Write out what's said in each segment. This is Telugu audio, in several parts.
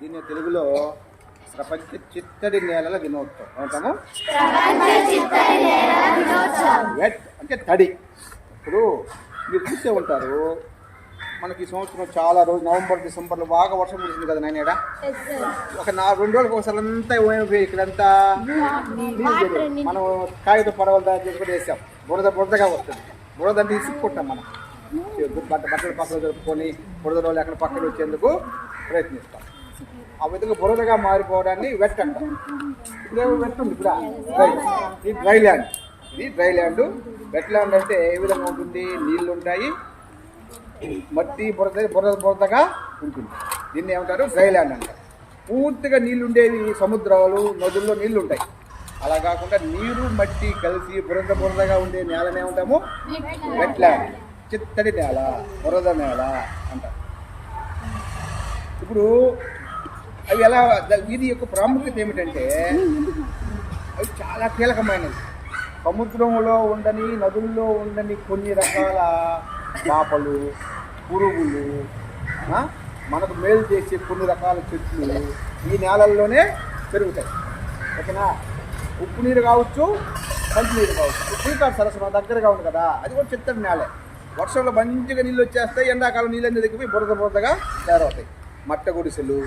దీన్ని తెలుగులో ప్రపంచ చిత్తడి నేలల దినోత్సవం. ఏమంటాము? వెట్ అంటే తడి. ఇప్పుడు మీరు చూసే ఉంటారు మనకి ఈ సంవత్సరం చాలా రోజు నవంబర్ డిసెంబర్లో బాగా వర్షం కురిసింది కదా నాయన ఒక నా రెండు రోజులకు ఒకసారి అంతా ఏమైపోయి ఇక్కడంతా. మనం కాగిత పడవలు తయారు చేసుకుని వేసాం. బురద బురదగా వస్తుంది. బురద అంటే ఇసుక్కుంటాం మనం. బట్ట బట్టలు పక్కన జరుపుకొని బురద రోజులు ఎక్కడ పక్కన వచ్చేందుకు ప్రయత్నిస్తాం. ఆ విధంగా బురదగా మారిపోవడాన్ని వెట్ అంటాం ఇప్పుడు వెట్ ఉంది ఇప్పుడు. డ్రై ఇది డ్రై ల్యాండ్. ఇది డ్రై ల్యాండ్. వెట్ ల్యాండ్ అంటే ఏ విధంగా ఉంటుంది? నీళ్ళు ఉంటాయి. మట్టి బురద బురద బురదగా ఉంటుంది. దీన్ని ఏమంటారు? డ్రై ల్యాండ్ అంటారు. పూర్తిగా నీళ్ళుండేవి సముద్రాలు నదుల్లో నీళ్ళు ఉంటాయి. అలా కాకుండా నీరు మట్టి కలిసి బురద బురదగా ఉండే నేలని ఏమంటాము? Wet land. చిత్తడి నేల బురద నేల అంటారు. ఇప్పుడు అవి ఎలా ఇది యొక్క ప్రాముఖ్యత ఏమిటంటే అవి చాలా కీలకమైనవి. సముద్రంలో ఉండని నదుల్లో ఉండని కొన్ని రకాల చేపలు పురుగులు మనకు మేలు చేసే కొన్ని రకాల చెట్లు ఈ నేలల్లోనే పెరుగుతాయి. ఓకేనా? ఉప్పు నీరు కావచ్చు మంచి నీరు కావచ్చు. ఇప్పుడు సరస్సు మన దగ్గరగా ఉంది కదా అది కూడా చిత్తడి నేలే. వర్షంలో మంచిగా నీళ్ళు వచ్చేస్తాయి ఎండాకాలం నీళ్ళన్నీ దగ్గరికి బురద బురదగా తయారవుతాయి. మట్ట గుడిసెలు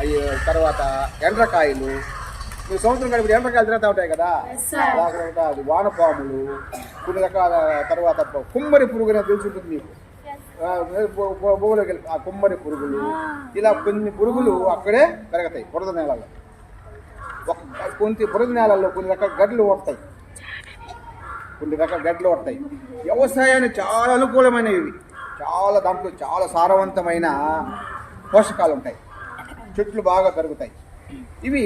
అయ్యి తర్వాత ఎండ్రకాయలు. మీరు సంవత్సరం కలిపి ఎండ్రకాయలు తిరుగుతూ ఉంటాయి కదా? ఉంటుంది వానపాములు కొన్ని రకాల తర్వాత కుమ్మరి పురుగు అనేది తెలుసుంటుంది మీకు. బొగలోకి వెళ్ళి ఆ కుమ్మరి పురుగులు ఇలా కొన్ని పురుగులు అక్కడే పెరుగుతాయి బురద నేలలో ఒక కొన్ని బురద నేలల్లో కొన్ని రకాల గడ్డలు ఓడతాయి కొన్ని రకాల గడ్డలు ఓడతాయి వ్యవసాయానికి చాలా అనుకూలమైనవి చాలా దాంట్లో చాలా సారవంతమైన పోషకాలు ఉంటాయి. చెట్లు బాగా పెరుగుతాయి ఇవి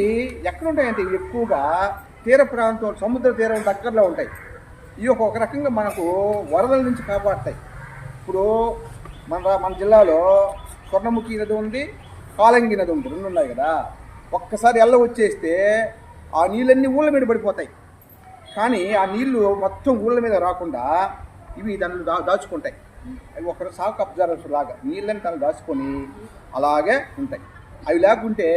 ఎక్కడుంటాయంటే ఇవి ఎక్కువగా తీర ప్రాంతం సముద్ర తీరం దగ్గరలో ఉంటాయి. ఇవి ఒక రకంగా మనకు వరదల నుంచి కాపాడతాయి. ఇప్పుడు మన రా- మన జిల్లాలో స్వర్ణముఖి నది ఉంది కాలంగి నది ఉంది రెండు ఉన్నాయి కదా. ఒక్కసారి ఎల్ల వచ్చేస్తే ఆ నీళ్ళన్నీ ఊళ్ళ మీద పడిపోతాయి. కానీ ఆ నీళ్ళు మొత్తం ఊళ్ళ మీద రాకుండా ఇవి దాన్ని దా దాచుకుంటాయి. అవి ఒక సాక్ అబ్జర్వర్స్ లాగా నీళ్ళని తను దాచుకొని అలాగే ఉంటాయి. అవి లేకుంటే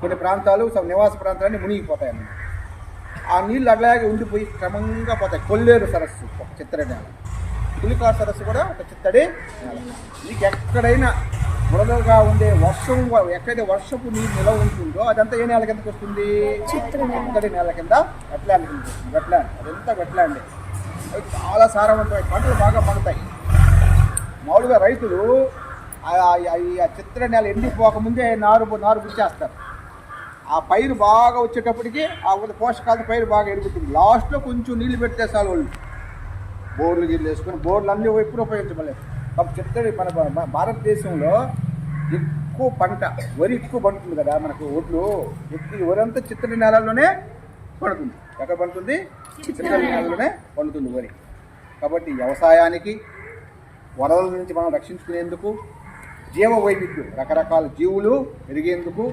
కొన్ని ప్రాంతాలు నివాస ప్రాంతాలన్నీ మునిగిపోతాయి అన్నమాట ఆ నీళ్ళు అలాగే ఉండిపోయి క్రమంగా పోతాయి. కొల్లేరు సరస్సు ఒక చిత్తడి నేల. పులికార్ సరస్సు కూడా ఒక చిత్తడి నేల. నీకు ఎక్కడైనా బురదగా ఉండే వర్షం ఎక్కడైతే వర్షపు నీరు నిలవ ఉంటుందో అదంతా ఏ నేల కిందకి వస్తుంది? చిత్తడి నేల. కింద వెట్లాండ్ కింద వస్తుంది. వెట్లాండ్ అదంతా వెట్లాండ్ అవి చాలా సారవంతమైన పంటలు బాగా పండుతాయి. మామూలుగా రైతులు ఆ- చిత్ర నేల ఎండిపోకముందే నారు నారు గుచ్చేస్తారు. ఆ పైరు బాగా వచ్చేటప్పటికి ఆ పోషకాలతో పైరు బాగా ఎరుగుతుంది. లాస్ట్లో కొంచెం నీళ్ళు పెడితే చాలు వాళ్ళు. బోర్లు గిర్లు వేసుకొని బోర్లు అన్నీ ఎప్పుడు ఉపయోగించమలేదు కాబట్టి చిత్తడి మన మన భారతదేశంలో ఎక్కువ పంట వరి ఎక్కువ పండుతుంది కదా మనకు ఒడ్లు. ఎక్కువ వరి అంతా చిత్తడి నేలల్లోనే పండుతుంది. ఎక్కడ పండుతుంది? చిత్తడి నేలలోనే పండుతుంది వరి. కాబట్టి వ్యవసాయానికి వరదల నుంచి మనం రక్షించుకునేందుకు జీవ వైవిధ్యం రకరకాల జీవులు పెరిగేందుకు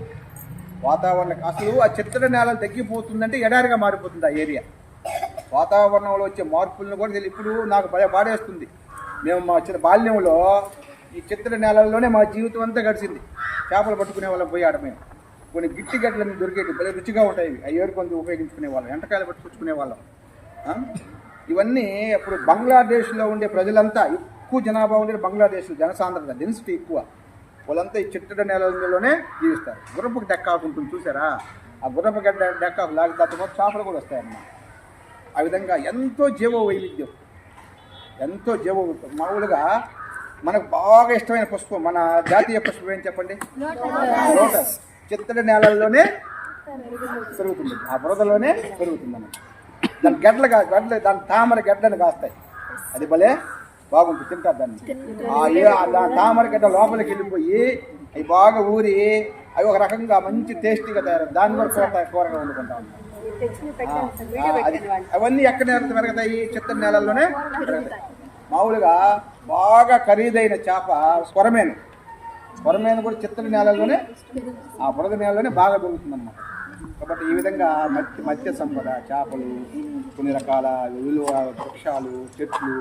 వాతావరణ అసలు ఆ చిత్తడి నేల తగ్గిపోతుందంటే ఎడారిగా మారిపోతుంది ఆ ఏరియా. వాతావరణంలో వచ్చే మార్పులను కూడా తెలియ ఇప్పుడు నాకు భయ బాడేస్తుంది మేము మా చిన్న బాల్యంలో ఈ చిత్తడి నేలల్లోనే మా జీవితం అంతా గడిచింది. చేపలు పట్టుకునే వాళ్ళం పోయాడు మేము. కొన్ని గిట్టి గడ్డలన్నీ దొరికేవి భలే రుచిగా ఉంటాయి. ఇవి. అవి ఏరుకొని ఉపయోగించుకునే వాళ్ళం ఎంటకాయలు పట్టుకొచ్చుకునే వాళ్ళం. ఇవన్నీ అప్పుడు బంగ్లాదేశ్లో ఉండే ప్రజలంతా ఎక్కువ జనాభా ఉండే బంగ్లాదేశ్ జనసాంద్రత డెన్సిటీ ఎక్కువ. వాళ్ళంతా ఈ చిట్టడ నేలలోనే జీవిస్తారు. గుర్రపు డెక్కాకు ఉంటుంది చూసారా? ఆ గుర్రపు గడ్డ డెక్కాకు లాగి దాంతో పాటు చేపలు కూడా వస్తాయన్నమాట. ఆ విధంగా ఎంతో జీవ వైవిధ్యం. ఎంతో జీవ మామూలుగా మనకు బాగా ఇష్టమైన పుష్పం మన జాతీయ పుష్పం ఏం చెప్పండి? లోటస్. చిత్తడి నేలల్లోనే పెరుగుతుంది. ఆ బురదలోనే పెరుగుతుంది అన్నమాట. దాని గడ్డలు కా గడ్డలు దాని తామర గడ్డలు కాస్తాయి. అది భలే బాగుంటుంది తింటారు దాన్ని. తామర గడ్డ లోపలికి వెళ్ళిపోయి అవి బాగా ఊరి అవి ఒక రకంగా మంచి టేస్టీగా తయారు దాన్ని కూడా కూర కూరగా వండుకుంటా అవన్నీ ఎక్కడ పెరుగుతాయి? చిత్తడి నేలల్లోనే మామూలుగా బాగా ఖరీదైన చేప స్వరమేను. స్వరమేను కూడా చిత్తడి నేలల్లోనే ఆ బురద నేలలోనే బాగా దొరుకుతుందన్నమాట కాబట్టి ఈ విధంగా మత్స్య మత్స్య సంపద చేపలు కొన్ని రకాల విలువ వృక్షాలు చెట్లు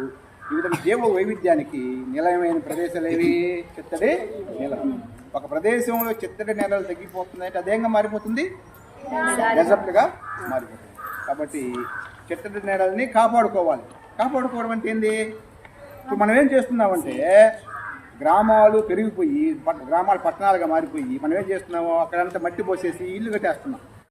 ఈ విధంగా జీవ వైవిధ్యానికి నిలయమైన ప్రదేశాలు ఏవి చిత్తడి నీలం. ఒక ప్రదేశంలో చిత్తడి నేలలు తగ్గిపోతుంది అంటే అదేంగా మారిపోతుంది? డెజర్ట్గా మారిపోతుంది. కాబట్టి చిత్తడి నేలల్ని కాపాడుకోవాలి. కాపాడుకోవడం అంటే ఏంది? ఇప్పుడు మనం ఏం చేస్తున్నామంటే గ్రామాలు పెరిగిపోయి గ్రామాలు పట్టణాలుగా మారిపోయి మనం ఏం చేస్తున్నాము అక్కడంతా మట్టి పోసేసి ఇల్లు కట్టేస్తున్నాం.